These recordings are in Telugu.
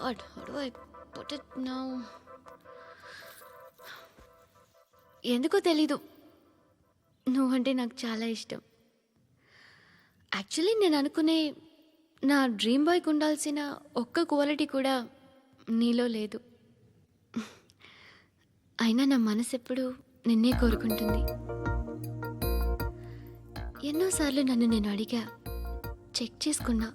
God, how do I put it now? ఎందుకో తెలీదు. నువ్వంటే నాకు చాలా ఇష్టం. యాక్చువల్లీ నేను అనుకునే నా డ్రీమ్ బాయ్కి ఉండాల్సిన ఒక్క క్వాలిటీ కూడా నీలో లేదు. అయినా నా మనసు ఎప్పుడు నిన్నే కోరుకుంటుంది. ఎన్నోసార్లు నన్ను నేను అడిగా చెక్ చేసుకున్నా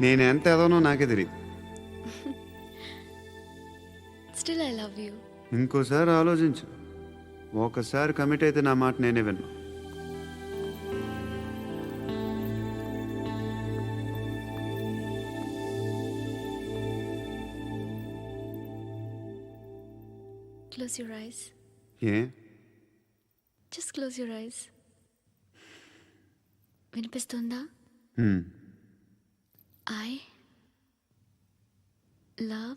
నేను ఎంత ఎదవనో నాకే తెలియదు స్టిల్ ఐ లవ్ యూ ఇంకోసారి ఆలోచించు. ఒకసారి కమిట్ అయితే నా మాట నేనే విన్నా. క్లోజ్ యువర్ ఐస్ ఏ? జస్ట్ క్లోజ్ యువర్ ఐస్ వినిపిస్తుందా. I love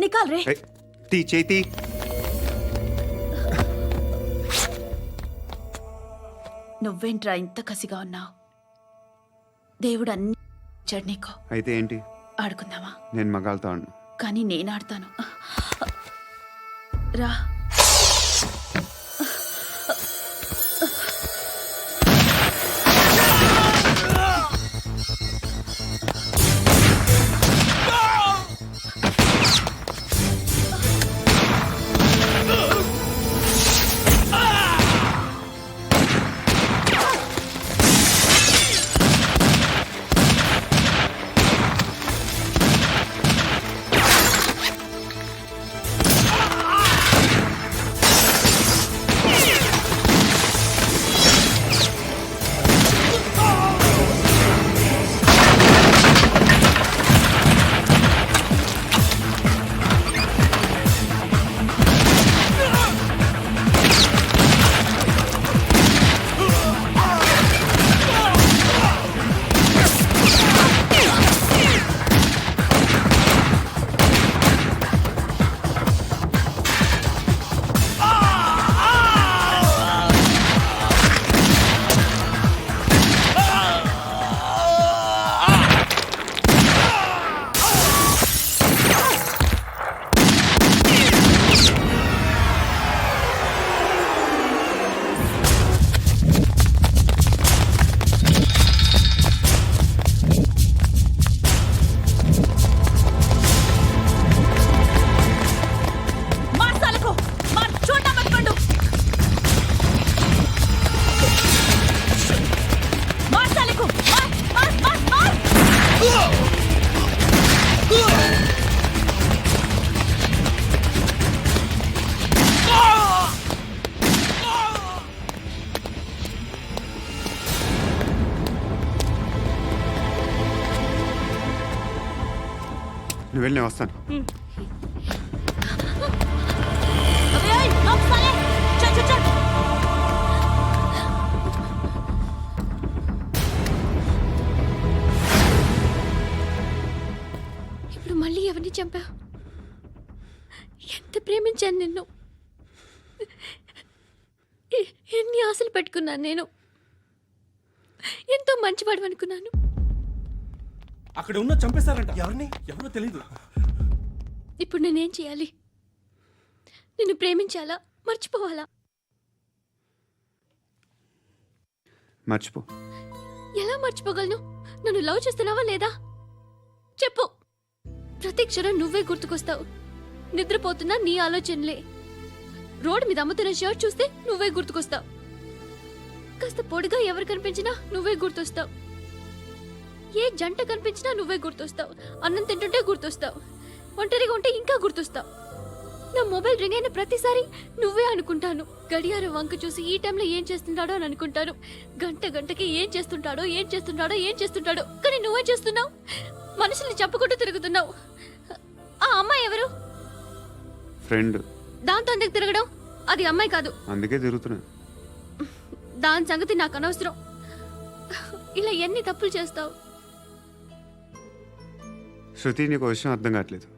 నికాల్. రే. ఏయ్, తీ చేతి నువ్వేంట్రా ఇంత కసిగా ఉన్నావు? దేవుడు అన్ని ఇచ్చాడు నీకు. అయితే ఏంటి? ఆడుకుందామా? నేను మగాళ్ళతో కానీ నేను ఆడతాను. రా. నేను వస్తాను. ఇప్పుడు మళ్ళీ ఎవరిని చంపా ఎంత ప్రేమించాను నిన్ను? ఎన్ని ఆశలు పెట్టుకున్నాను నేను? ఎంతో మంచి పడవనుకున్నాను అక్కడ ఉన్న చంపేశారంట. ఎవరిని? ఎవరో తెలియదు ఇప్పుడు నేనేం చేయాలి? నిన్ను ప్రేమించాలా? మర్చిపోవాలా? మర్చిపో. ఎలా మర్చిపోగలను? నన్ను లవ్ చేస్తున్నావా లేదా? చెప్పు. ప్రతి క్షణం నువ్వే గుర్తుకొస్తావు. నిద్రపోతున్నా నీ ఆలోచనలే. రోడ్ మీద అమ్ముతున్న షర్ట్ చూస్తే నువ్వే గుర్తుకొస్తావు. కాస్త పొడిగా ఎవరు కనిపించినా నువ్వే గుర్తొస్తావు. ఏ జంట కనిపించినా నువ్వే గుర్తొస్తావు. అన్నం తింటుంటే గుర్తొస్తావు. ఒంటరిగా ఉంటే ఇంకా గుర్తొస్తావు నా మొబైల్ రింగ్ అయిన ప్రతిసారి నువ్వే అనుకుంటాను. గడియారం వంక చూసి ఈ టైంలో ఏం చేస్తుంటాడో అని అనుకుంటాను. గంట గంటకి ఏం చేస్తుంటాడో ఏం చేస్తుంటాడో ఏం చేస్తుంటాడో. కానీ నువ్వేం చేస్తున్నావు? మనుషుల్ని చెప్పుకుంటూ తిరుగుతున్నావు. ఆ అమ్మాయి ఎవరు? ఫ్రెండ్. దాంతో ఎందుకు తిరగడం? అది అమ్మాయి కాదు. అందుకే తిరుగుతున్నా. దాని సంగతి నాకు అనవసరం. ఇలా ఎన్ని తప్పులు చేస్తావు? శృతి నీకు విషయం అర్థం కావట్లేదు.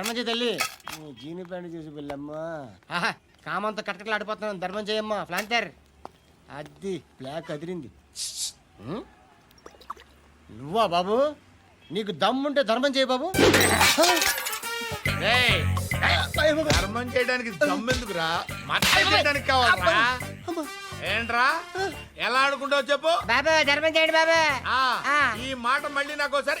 ధర్మం తల్లి. నువ్వు జీని ప్యాంట్ చూసి ఆహా, కామంతో కట్టకట్లు ఆడిపోతున్నాను. ధర్మం చేయమ్మా ఫ్లాంతర్ అది బ్లాక్ అదిరింది? నువ్వా బాబు? నీకు దమ్ముంటే ధర్మం చేయి బాబు ధర్మం చేయడానికి దమ్మెందుకురా మచ్చ చేయడానికి కావాలరా? ఏంట్రా? ఎలా ఆడుకుంటావు చెప్పు. బాబా ధర్మం చేయండి బాబా. ఆ ఆ. ఈ మాట మళ్ళీ నాకు ఒకసారి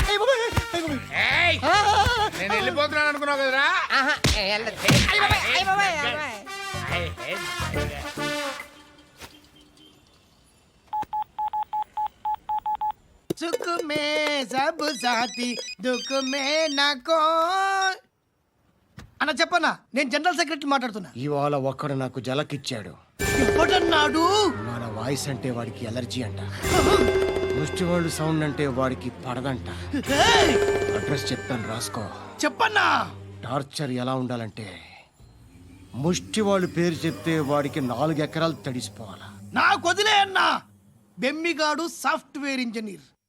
అయ్యో, అయ్యో, అయ్యో, అయ్యో. ఏయ్, ఆ, నేను వెళ్ళిపోతున్నాను అనుకున్నావు కదరా ఆహా, వెళ్ళదు. అయ్యో, అయ్యో, అయ్యో, అయ్యో. I hate सुख में सब साथी दुख में నాకో అన్న చెప్పన్నా నేను జనరల్ సెక్రటరీ మాట్లాడుతున్నా ఇవాళ ఒక్కడు నాకు జలకిచ్చాడు ఎవడన్నాడు మన వాయిస్ అంటే వాడికి ఎలర్జీ అంట ముష్టి వాళ్ళు సౌండ్ అంటే వాడికి పడదంట. అడ్రస్ చెప్తాను రాసుకో. చెప్పన్నా? టార్చర్ ఎలా ఉండాలంటే ముష్టి వాళ్ళు పేరు చెప్తే వాడికి నాలుగు ఎకరాలు తడిసిపోవాలా. నాకు వదిలే అన్నా బెమ్మిగాడు సాఫ్ట్వేర్ ఇంజనీర్.